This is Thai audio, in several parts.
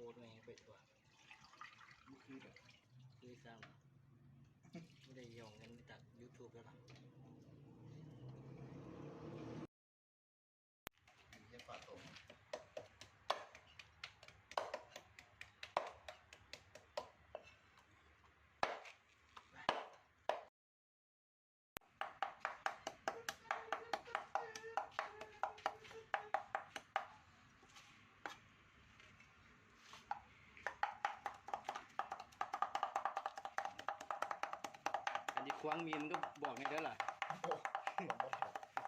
โพสดไม่ใไปตัวคือแบบคือซ้ำไม่ได้ยองเงินตัดยูทูบแล้วหรอ ควางมีนก็บอกไงเด้อล่ะโอ้วงบ่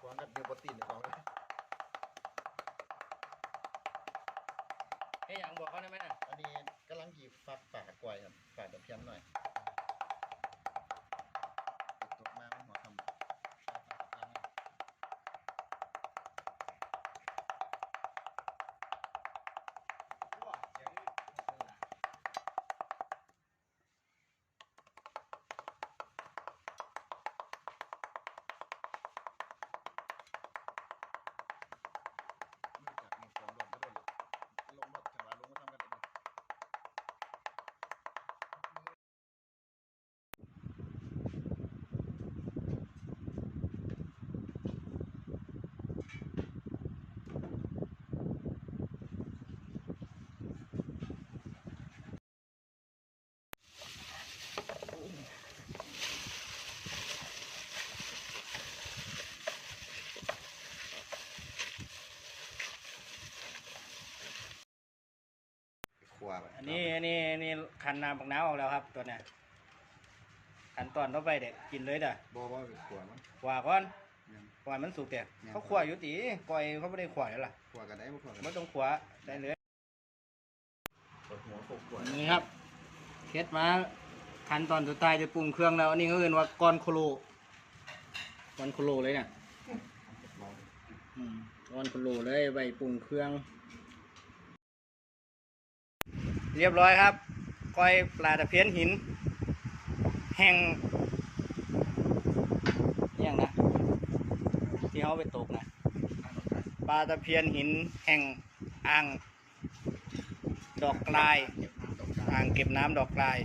ควงกันเดียวบ่ตีนของกันเฮ้ยอย่างบอกเขาได้ไหมน่ะอันนี้กำลังหยิบฟักปากกล้วยครับ ขวาไปอันนี้อันนี้อันนี้คันน้ำปักน้ำออกแล้วครับตัวเนี้ยขั้นตอนต่อไปเด็กกินเลยเด้อบ่ว่าเป็นขวามั้งขวาก่อนยังขวามันสุกแต่ยังเขาขวาอยู่ตีก่อยเขาไม่ได้ขวาแล้วล่ะขวากันได้บ่ขวากันไม่ต้องขวาได้เลยปวดหัวโคกขวานี่ครับเคล็ดมาขั้นตอนสุดท้ายจะปรุงเครื่องแล้วอันนี้ก็คือว่าก้อนโคโลก้อนโคโลเลยเนี่ยลองอืมก้อนโคโลเลยใบปรุงเครื่อง เรียบร้อยครับก้อยปลาตะเพียนหิน แห้งอหย่างนะ ที่เขาไปตกนะปลาตะเพียนหินแห่งอ่างดอกกลายอ่างเก็บน้ำดอกกลาย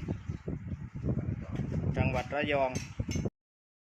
จังหวัดระยอง